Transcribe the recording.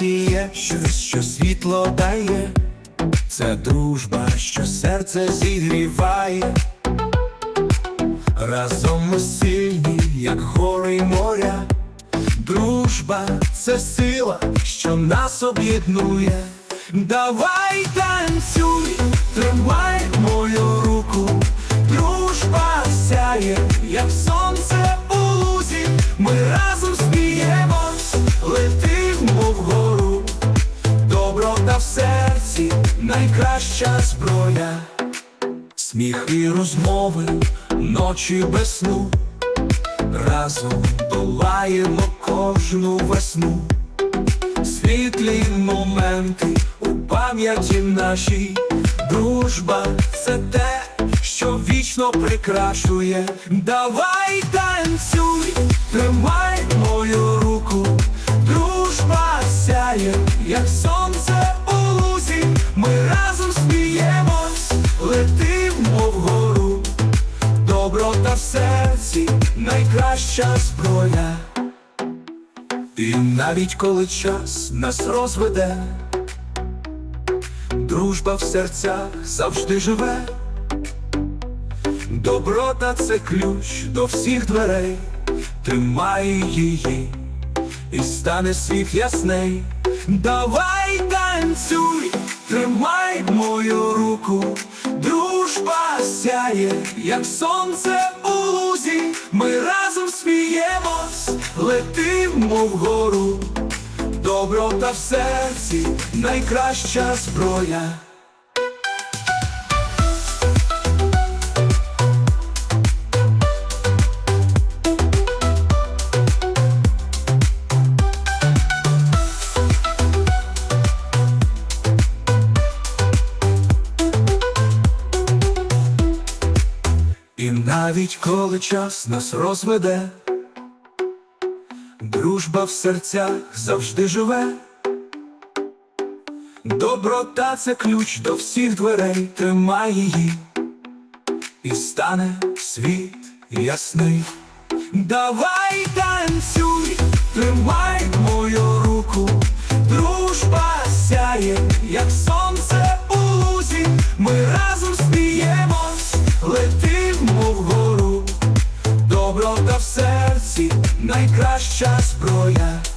є щось, що світло дає, це дружба, що серце зігріває. Разом ми сильні, як гори й моря. Дружба це сила, що нас об'єднує. Давай танцюй, тримай серці, найкраща зброя. Сміх і розмови, ночі без сну. Разом долаємо кожну весну, світлі моменти у пам'яті нашій. Дружба це те, що вічно прикрашує. Давай танцюй, тримай мою руку. Дружба сяє, як сонце в серці найкраща зброя. І навіть коли час нас розведе, дружба в серцях завжди живе. Доброта це ключ до всіх дверей, тримай її, і стане світ ясний. Давай танцюй, тримай мою руку, дружба сяє, як сонце. Ми разом сміємось, летимо вгору. Доброта в серці найкраща зброя. Навіть коли час нас розведе, дружба в серцях завжди живе. Доброта це ключ до всіх дверей, тримай її, і стане світ ясний. Давай танцюй, тримай мою руку, дружба сяє, як сонце найкраща зброя.